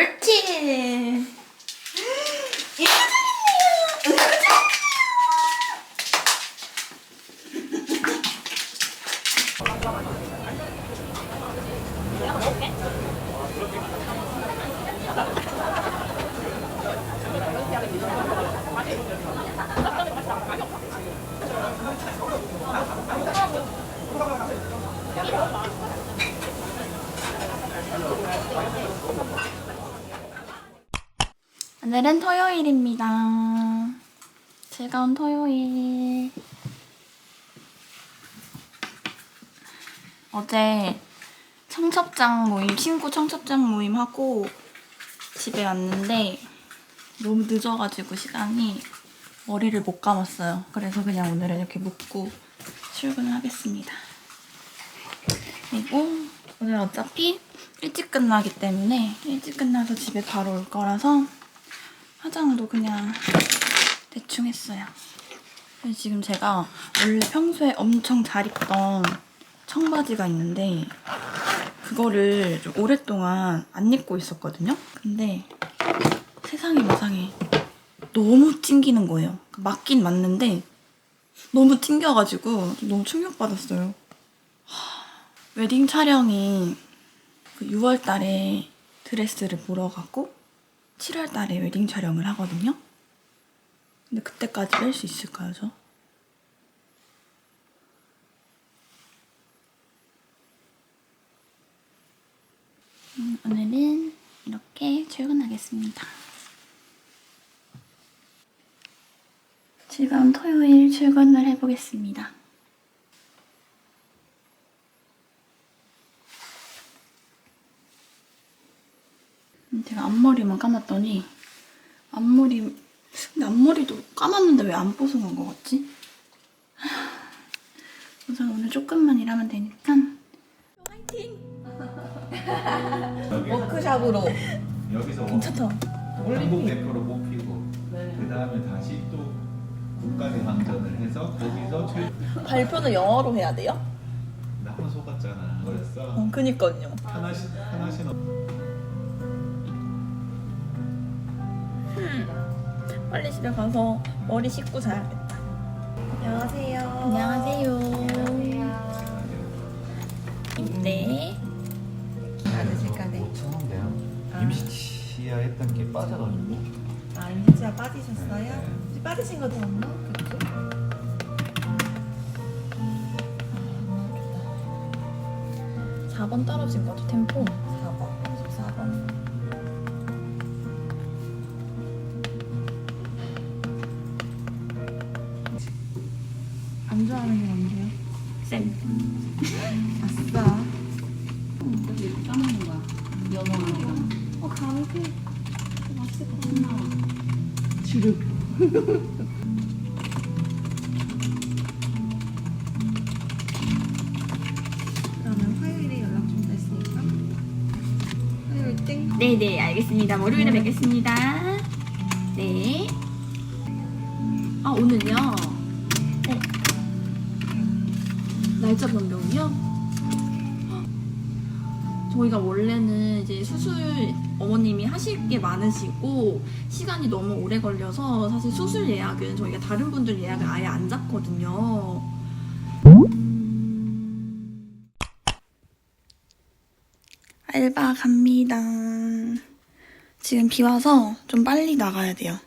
옳지. 이거 잘했네요. 오늘은 토요일입니다. 즐거운 토요일. 어제 청첩장 모임, 친구 청첩장 모임 하고 집에 왔는데 너무 늦어가지고 시간이 머리를 못 감았어요. 그래서 그냥 오늘은 이렇게 묶고 출근을 하겠습니다. 그리고 오늘 어차피 일찍 끝나기 때문에 일찍 끝나서 집에 바로 올 거라서 화장도 그냥 대충 했어요. 지금 제가 원래 평소에 엄청 잘 입던 청바지가 있는데 그거를 좀 오랫동안 안 입고 있었거든요. 근데 세상에 마상에 너무 찡기는 거예요. 맞긴 맞는데 너무 찡겨가지고 너무 충격받았어요. 하, 웨딩 촬영이 그 6월 달에 드레스를 보러 가고 7월 달에 웨딩 촬영을 하거든요. 근데 그때까지 뺄 수 있을까요, 저? 음, 오늘은 이렇게 출근하겠습니다. 즐거운 토요일 출근을 해보겠습니다. 음, 제가 앞머리만 감았더니 앞머리 근데 앞머리도 감았는데 왜 안 뽀송한 것 같지? 우선 오늘 조금만 일하면 되니까. 화이팅! 워크샵으로. 여기서 괜찮다. 한국 대표로 뽑히고 그 다음에 다시 또 국가대항전을 해서 거기서 최 발표는 영어로 해야 돼요? 나만 속았잖아. 그랬어? 어, 그니까요. 하나씩 하나씩 빨리 집에 가서 머리 씻고 자야겠다. 안녕하세요. 안녕하세요. 네 임시 치아 했던 게 빠져가지고. 아, 임시치아 빠지셨어요? 네. 혹시 빠지신 거더 없나? 그쪽? 아, 4번 떨어진 거죠 템포 알겠습니다 월요일에 뵙겠습니다 네 아, 오늘요? 어. 날짜 변경이요? 헉. 저희가 원래는 이제 수술 어머님이 하실 게 많으시고 시간이 너무 오래 걸려서 사실 수술 예약은 저희가 다른 분들 예약을 아예 안 잡거든요. 알바 갑니다. 지금 비 와서 좀 빨리 나가야 돼요.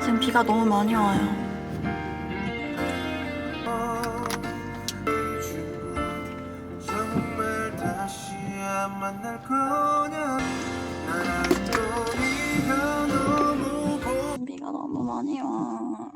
지금 비가 너무 많이 와요. 만날 거냐 와.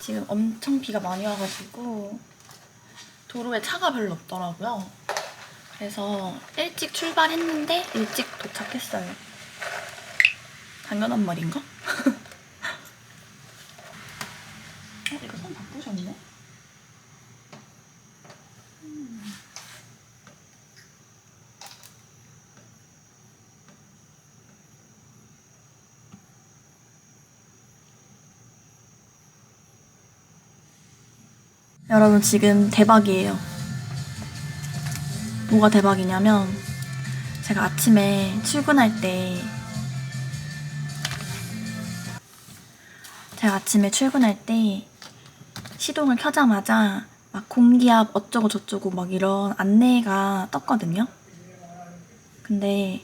지금 엄청 비가 많이 와가지고 도로에 차가 별로 없더라고요. 그래서 일찍 출발했는데 일찍 도착했어요. 당연한 말인가? 어, 이거 손 바꾸셨네? 음. 여러분 지금 대박이에요. 뭐가 대박이냐면 제가 아침에 출근할 때 제가 아침에 출근할 때 시동을 켜자마자 막 공기압 어쩌고 저쩌고 막 이런 안내가 떴거든요. 근데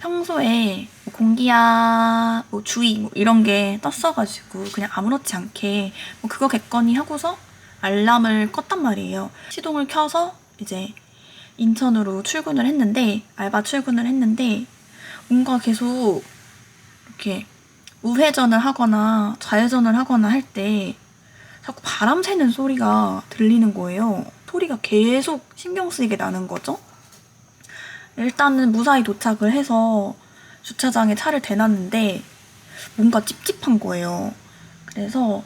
평소에 뭐 공기압 뭐 주의 뭐 이런 게 떴어가지고 그냥 아무렇지 않게 뭐 그거 겠거니 하고서 알람을 껐단 말이에요. 시동을 켜서 이제 인천으로 출근을 했는데 알바 출근을 했는데 뭔가 계속 이렇게 우회전을 하거나 좌회전을 하거나 할 때 자꾸 바람 새는 소리가 들리는 거예요. 소리가 계속 신경 쓰이게 나는 거죠. 일단은 무사히 도착을 해서 주차장에 차를 대놨는데 뭔가 찝찝한 거예요. 그래서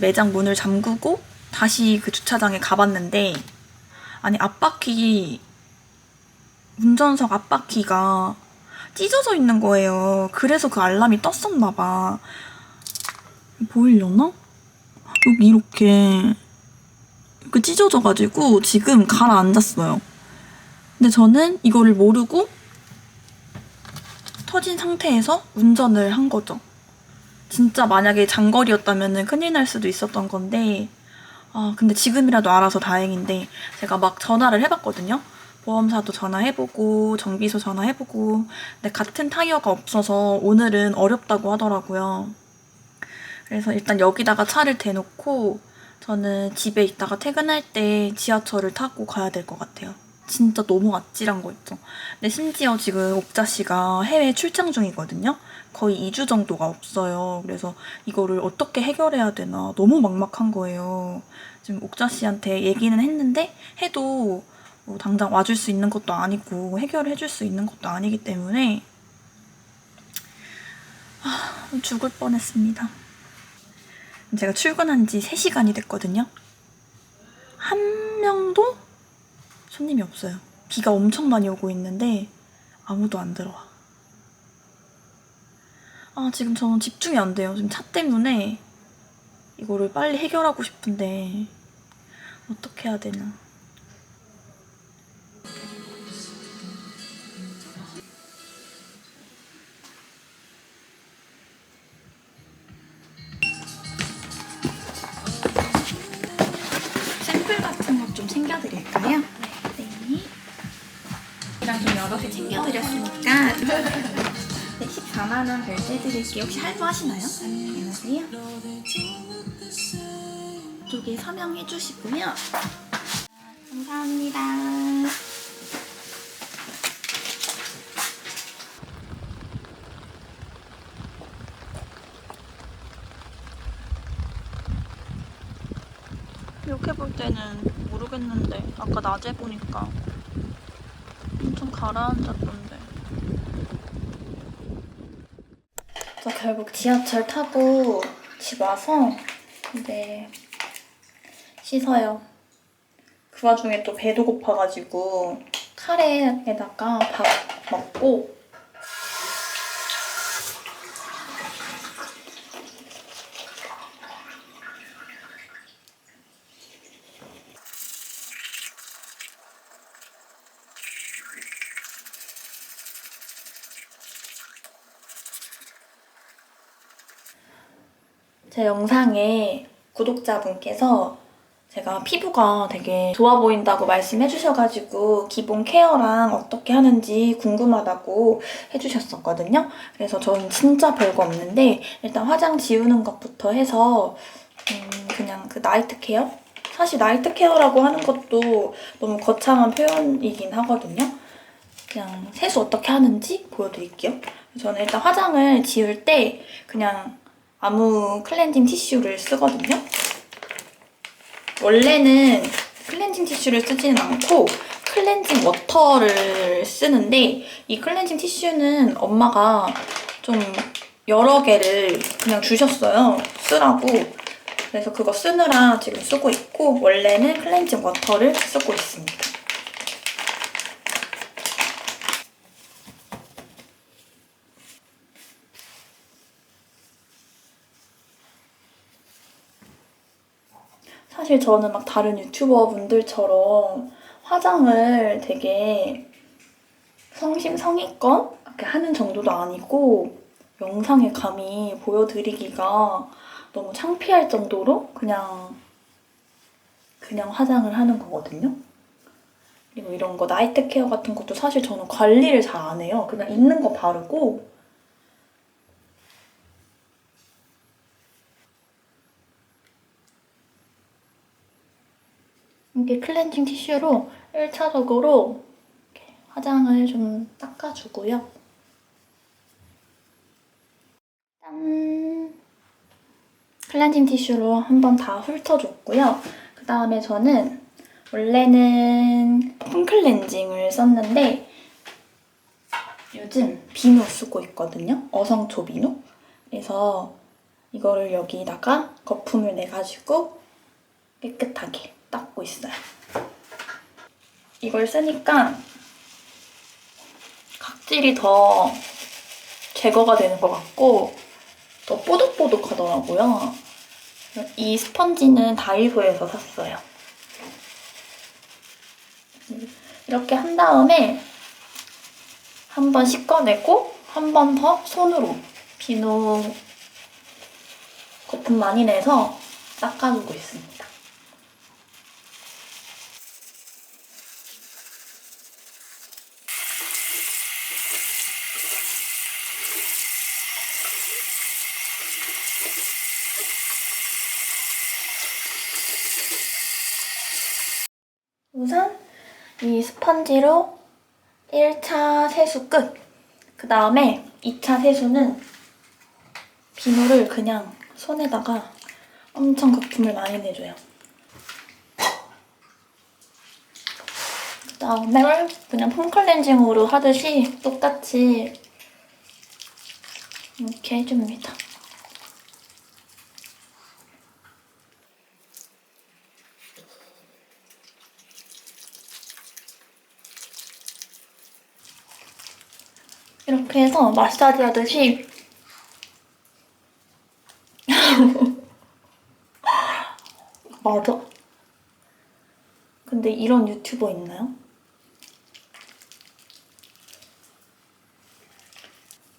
매장 문을 잠그고 다시 그 주차장에 가봤는데 아니 앞바퀴 운전석 앞바퀴가 찢어져 있는 거예요. 그래서 그 알람이 떴었나 봐. 보이려나? 여기 이렇게 이렇게 찢어져가지고 지금 가라앉았어요. 근데 저는 이거를 모르고 터진 상태에서 운전을 한 거죠. 진짜 만약에 장거리였다면 큰일 날 수도 있었던 건데 아, 근데 지금이라도 알아서 다행인데 제가 막 전화를 해봤거든요. 보험사도 전화해보고 정비소 전화해보고 근데 같은 타이어가 없어서 오늘은 어렵다고 하더라고요. 그래서 일단 여기다가 차를 대놓고 저는 집에 있다가 퇴근할 때 지하철을 타고 가야 될 것 같아요. 진짜 너무 아찔한 거 있죠. 근데 심지어 지금 옥자 씨가 해외 출장 중이거든요. 거의 2주 정도가 없어요. 그래서 이거를 어떻게 해결해야 되나 너무 막막한 거예요. 지금 옥자 씨한테 얘기는 했는데 해도 뭐 당장 와줄 수 있는 것도 아니고 해결해 줄 수 있는 것도 아니기 때문에 아, 죽을 뻔했습니다. 제가 출근한 지 3시간이 됐거든요. 한 명도 손님이 없어요. 비가 엄청 많이 오고 있는데 아무도 안 들어와. 아, 지금 저는 집중이 안 돼요. 지금 차 때문에 이거를 빨리 해결하고 싶은데 어떻게 해야 되나. 원 결제드릴게요. 혹시 할부 하시나요? 안녕하세요. 이쪽에 서명해 주시고요. 감사합니다. 이렇게 볼 때는 모르겠는데 아까 낮에 보니까 엄청 가라앉았던데. 저 결국 지하철 타고 집 와서 이제 씻어요. 그 와중에 또 배도 고파가지고 카레에다가 밥 먹고 제 영상에 구독자분께서 제가 피부가 되게 좋아 보인다고 말씀해 주셔가지고 기본 케어랑 어떻게 하는지 궁금하다고 해주셨었거든요. 그래서 저는 진짜 별거 없는데 일단 화장 지우는 것부터 해서 음, 그냥 그 나이트 케어? 사실 나이트 케어라고 하는 것도 너무 거창한 표현이긴 하거든요. 그냥 세수 어떻게 하는지 보여드릴게요. 저는 일단 화장을 지울 때 그냥 아무 클렌징 티슈를 쓰거든요. 원래는 클렌징 티슈를 쓰지는 않고 클렌징 워터를 쓰는데 이 클렌징 티슈는 엄마가 좀 여러 개를 그냥 주셨어요. 쓰라고. 그래서 그거 쓰느라 지금 쓰고 있고 원래는 클렌징 워터를 쓰고 있습니다. 사실 저는 막 다른 유튜버 분들처럼 화장을 되게 성심성의껏 이렇게 하는 정도도 아니고 영상에 감히 보여드리기가 너무 창피할 정도로 그냥 그냥 화장을 하는 거거든요. 그리고 이런 거 나이트 케어 같은 것도 사실 저는 관리를 잘 안 해요. 그냥 있는 거 바르고 이게 클렌징 티슈로 1차적으로 이렇게 화장을 좀 닦아주고요. 짠! 클렌징 티슈로 한번 다 훑어줬고요. 그 다음에 저는 원래는 폼클렌징을 썼는데 요즘 비누 쓰고 있거든요. 어성초 비누. 그래서 이거를 여기다가 거품을 내가지고 깨끗하게 닦고 있어요. 이걸 쓰니까 각질이 더 제거가 되는 것 같고 더 뽀득뽀득하더라고요. 이 스펀지는 다이소에서 샀어요. 이렇게 한 다음에 한 번 씻어내고 한 번 더 손으로 비누 거품 많이 내서 닦아주고 있습니다. 우선 이 스펀지로 1차 세수 끝. 그 다음에 2차 세수는 비누를 그냥 손에다가 엄청 거품을 많이 내줘요. 그 다음에 그냥 폼클렌징으로 하듯이 똑같이 이렇게 해줍니다. 이렇게 해서 마사지 하듯이 맞아? 근데 이런 유튜버 있나요?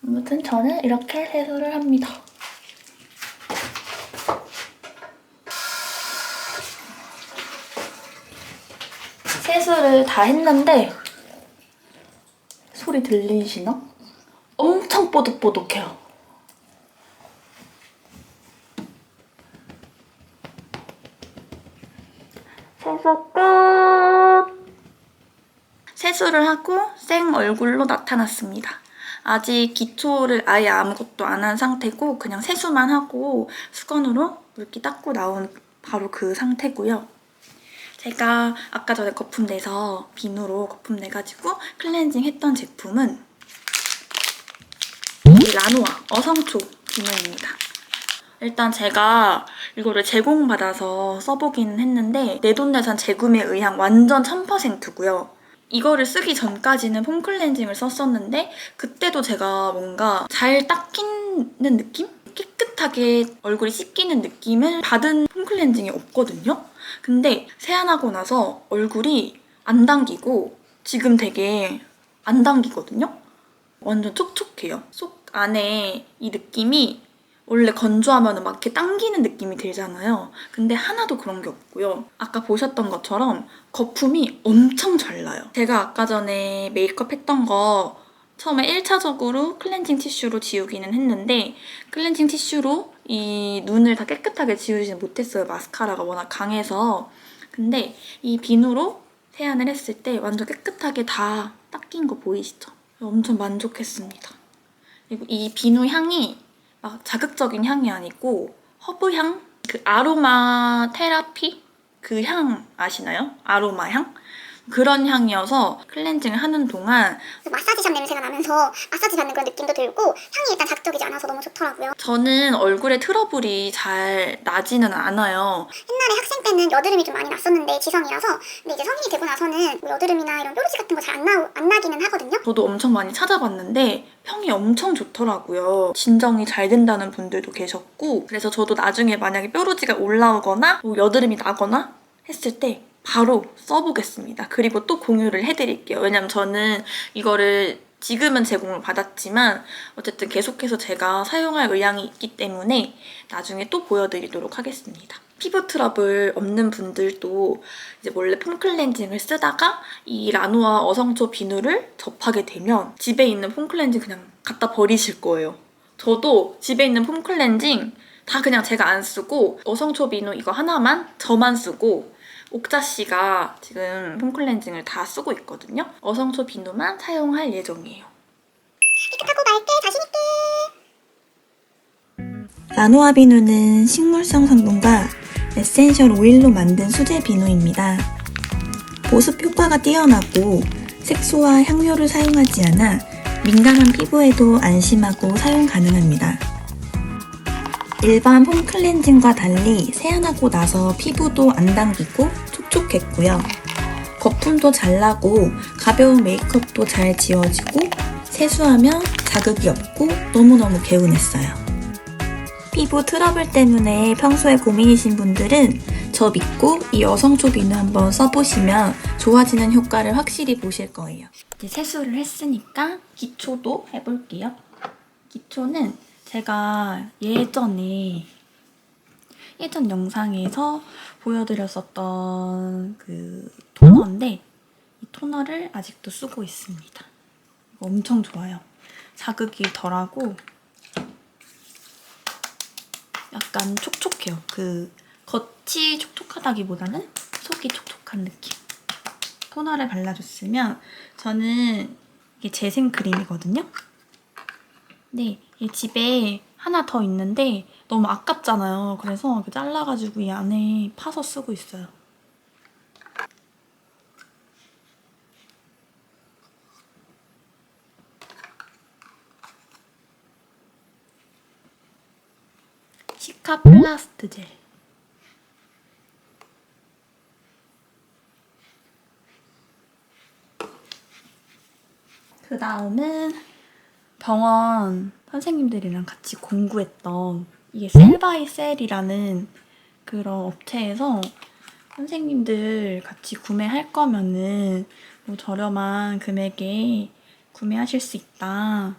아무튼 저는 이렇게 세수를 합니다. 세수를 다 했는데 소리 들리시나? 엄청 뽀득뽀득해요. 세수 끝! 세수를 하고 생 얼굴로 나타났습니다. 아직 기초를 아예 아무것도 안 한 상태고 그냥 세수만 하고 수건으로 물기 닦고 나온 바로 그 상태고요. 제가 아까 전에 거품 내서 비누로 거품 내가지고 클렌징 했던 제품은 이 라노아 어성초 비누입니다. 일단 제가 이거를 제공받아서 써보긴 했는데 내돈내산 재구매 의향 완전 1000%고요. 이거를 쓰기 전까지는 폼 클렌징을 썼었는데 그때도 제가 뭔가 잘 닦이는 느낌? 깨끗하게 얼굴이 씻기는 느낌을 받은 폼 클렌징이 없거든요. 근데 세안하고 나서 얼굴이 안 당기고 지금 되게 안 당기거든요. 완전 촉촉해요. 속 안에 이 느낌이 원래 건조하면 막 이렇게 당기는 느낌이 들잖아요. 근데 하나도 그런 게 없고요. 아까 보셨던 것처럼 거품이 엄청 잘 나요. 제가 아까 전에 메이크업 했던 거 처음에 1차적으로 클렌징 티슈로 지우기는 했는데 클렌징 티슈로 이 눈을 다 깨끗하게 지우지는 못했어요. 마스카라가 워낙 강해서. 근데 이 비누로 세안을 했을 때 완전 깨끗하게 다 닦인 거 보이시죠? 엄청 만족했습니다. 그리고 이 비누 향이 막 자극적인 향이 아니고 허브 향? 그 아로마 테라피? 그 향 아시나요? 아로마 향? 그런 향이어서 클렌징을 하는 동안 그 마사지샵 냄새가 나면서 마사지 받는 그런 느낌도 들고 향이 일단 자극적이지 않아서 너무 좋더라고요. 저는 얼굴에 트러블이 잘 나지는 않아요. 옛날에 학생 때는 여드름이 좀 많이 났었는데 지성이라서 근데 이제 성인이 되고 나서는 뭐 여드름이나 이런 뾰루지 같은 거 잘 안 나 안 나기는 하거든요. 저도 엄청 많이 찾아봤는데 평이 엄청 좋더라고요. 진정이 잘 된다는 분들도 계셨고 그래서 저도 나중에 만약에 뾰루지가 올라오거나 뭐 여드름이 나거나 했을 때 바로 써보겠습니다. 그리고 또 공유를 해드릴게요. 왜냐면 저는 이거를 지금은 제공을 받았지만 어쨌든 계속해서 제가 사용할 의향이 있기 때문에 나중에 또 보여드리도록 하겠습니다. 피부 트러블 없는 분들도 이제 원래 폼 클렌징을 쓰다가 이 라노아 어성초 비누를 접하게 되면 집에 있는 폼 클렌징 그냥 갖다 버리실 거예요. 저도 집에 있는 폼 클렌징 다 그냥 제가 안 쓰고 어성초 비누 이거 하나만 저만 쓰고 옥자 씨가 지금 폼 클렌징을 다 쓰고 있거든요. 어성초 비누만 사용할 예정이에요. 깨끗하고 맑게 자신 있게. 라노아 비누는 식물성 성분과 에센셜 오일로 만든 수제 비누입니다. 보습 효과가 뛰어나고 색소와 향료를 사용하지 않아 민감한 피부에도 안심하고 사용 가능합니다. 일반 폼 클렌징과 달리 세안하고 나서 피부도 안 당기고 촉촉했고요. 거품도 잘 나고 가벼운 메이크업도 잘 지워지고 세수하면 자극이 없고 너무너무 개운했어요. 피부 트러블 때문에 평소에 고민이신 분들은 저 믿고 이 여성초 비누 한번 써보시면 좋아지는 효과를 확실히 보실 거예요. 이제 세수를 했으니까 기초도 해볼게요. 기초는 제가 예전에 예전 영상에서 보여드렸었던 그 토너인데 이 토너를 아직도 쓰고 있습니다. 엄청 좋아요. 자극이 덜하고 약간 촉촉해요. 그 겉이 촉촉하다기보다는 속이 촉촉한 느낌. 토너를 발라줬으면 저는 이게 재생 크림이거든요. 이 집에 하나 더 있는데 너무 아깝잖아요. 그래서 이렇게 잘라가지고 이 안에 파서 쓰고 있어요. 시카 플라스트 젤. 그 다음은 병원 선생님들이랑 같이 공구했던 이게 셀바이셀이라는 그런 업체에서 선생님들 같이 구매할 거면은 뭐 저렴한 금액에 구매하실 수 있다.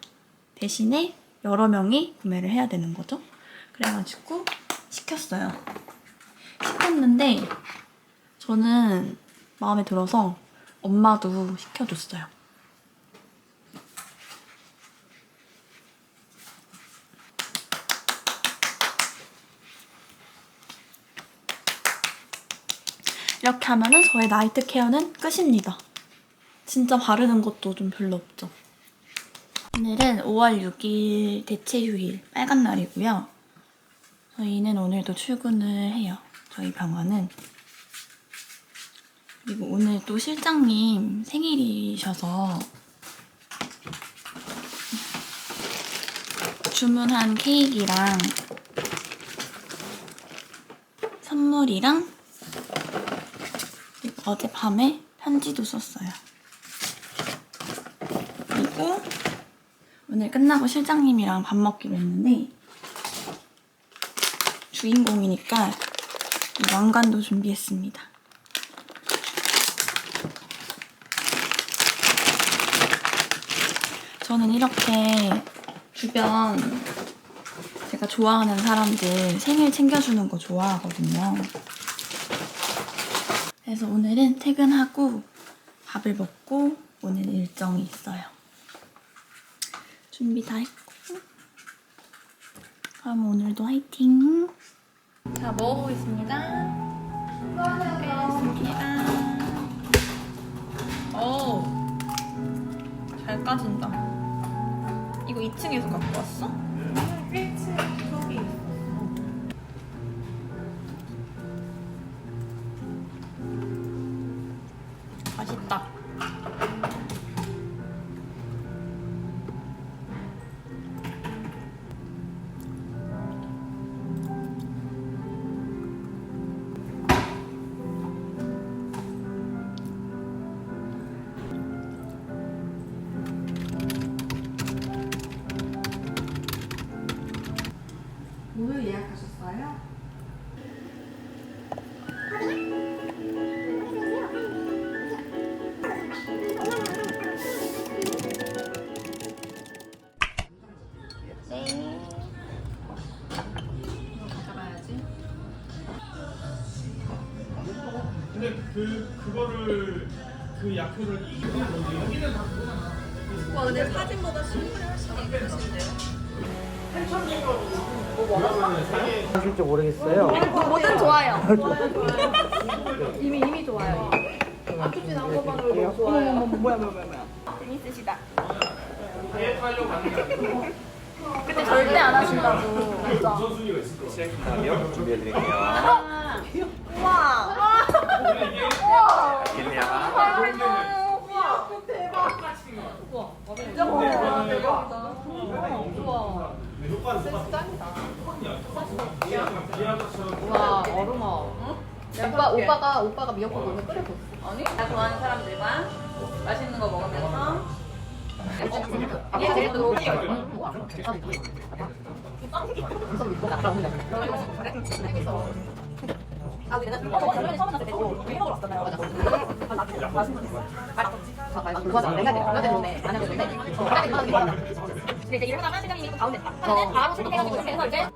대신에 여러 명이 구매를 해야 되는 거죠. 그래가지고 시켰어요. 시켰는데 저는 마음에 들어서 엄마도 시켜줬어요. 이렇게 하면은 저의 나이트 케어는 끝입니다. 진짜 바르는 것도 좀 별로 없죠. 오늘은 5월 6일 대체 휴일 빨간 날이고요. 저희는 오늘도 출근을 해요. 저희 병원은. 그리고 오늘 또 실장님 생일이셔서 주문한 케이크랑 선물이랑 어젯밤에 편지도 썼어요. 그리고 오늘 끝나고 실장님이랑 밥 먹기로 했는데 주인공이니까 이 왕관도 준비했습니다. 저는 이렇게 주변 제가 좋아하는 사람들 생일 챙겨주는 거 좋아하거든요. 그래서 오늘은 퇴근하고 밥을 먹고 오늘 일정이 있어요. 준비 다 했고. 그럼 오늘도 화이팅! 자, 먹어보겠습니다. 먹어보겠습니다. 오, 잘 까진다. 이거 2층에서 갖고 왔어? 1층. 하실지 모르겠어요. 뭐든 좋아요. 이미 이미 좋아요. 아프진 않은 것만으로 너무 좋아요. 뭐야 뭐야 뭐야. 재밌으시다. 근데 절대 안 하신다고. 맞아. 체크하면 준비해드릴게요. 우와. 겠냐 와 얼음아. 오빠 오빠가 오빠가 미역국 오늘 끓여줬어. 아니? 나 좋아하는 사람들과 맛있는 거 먹으면서 아, 근데 내가 처음 처음 만났을 때도 회 먹으러 왔잖아요. 맞아. 내가 내가 때문에 안 하고 있는데. 근데 이제 일하다가 또 가운데 딱 하면은 바로 소통해가지고 이렇게 해서 이제